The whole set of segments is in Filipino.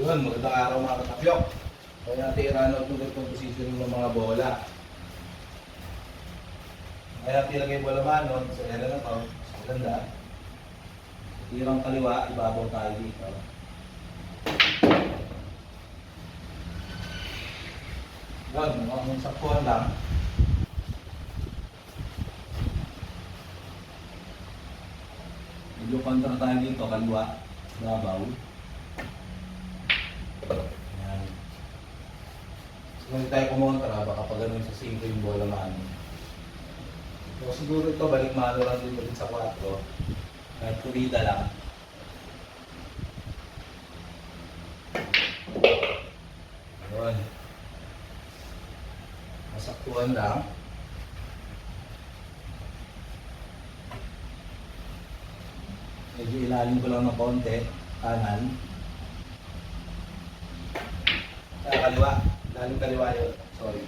Yun, magandang araw mga katapyok. Kaya natin i-run out ng ganitong position ng mga bola. Kaya natin ilagay yung bola manon sa area na to. Mas maganda. Tirang kaliwa, ibabaw tayo dito. Yun, mga saktuhan lang. Medyo kontra tayo dito, kaliwa, babaw. Hindi tayo kumontra, baka pag ganun sa 5 yung bola mano. So, siguro ito, balik mano lang din ulit sa 4. Kahit kurida lang. Yun. Masaktuhan lang. Medyo ilalim ko lang ng konti. Kanan. Sa kaliwa. Lalim kaliwa yun. Sorry.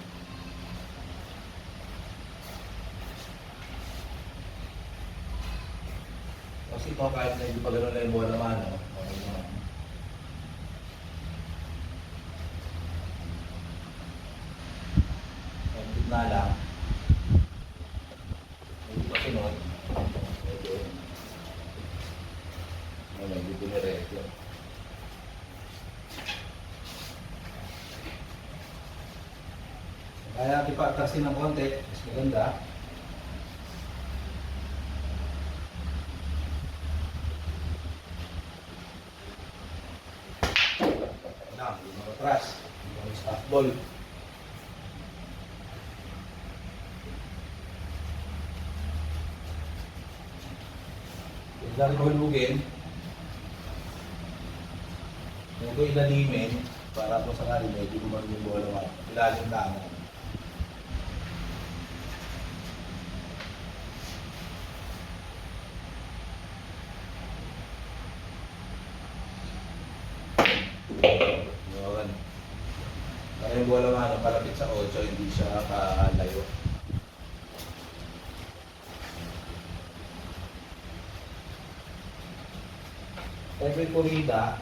Kasi ito kahit na hindi pa ganun na yung buwan naman. No? Okay naman. Gitna lang. Hindi pa sunod. Medyo. Ano, hindi pinireklo. Kaya natin pa atasin ng konti. Mas maganda. Na, hindi makatras. Hindi kami stop ball. Huwag lang hulugin. Huwag ko ilalimin para kung sakali medyo gumagin yung bola mo. Ilalim lang. Yun. Kaya yung bola mo, palapit sa 8, hindi siya kalayo. Every corrida,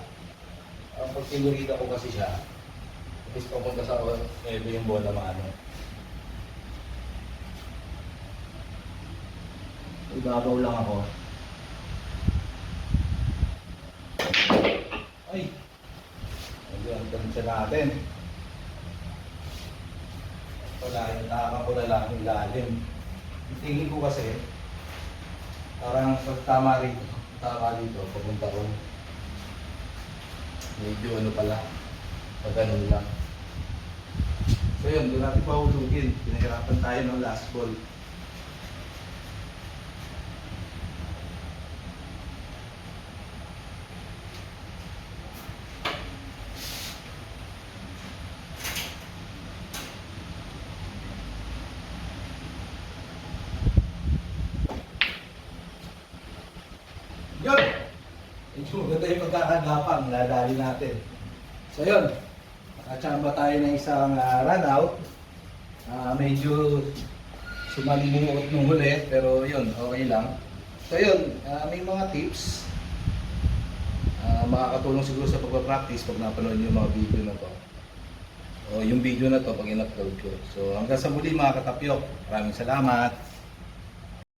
ang pag sinurida ko kasi siya, at least papunta sa every yung bola maano. Ibabaw lang ako. Natin. Wala, yung tama ko na lang yung ilalim. Yung tingin ko kasi, parang pag tama rito, tama dito, papunta ko. Medyo ano pala, pag ganun lang. So yun, doon natin pahulugin. Pinahirapan tayo ng last ball. Yun! Medyo maganda yung pagkakagapang, nadali natin. So yun, nakachamba tayo ng isang uh, run out. Ah, medyo sumalimuot nung huli, pero yun, okay lang. So yun, ah, may mga tips. Ah, makakatulong siguro sa pagpa-practice pag napanood yung mga video na to. O yung video na to pag in-upload ko. So hanggang sa muli mga katapyok, maraming salamat.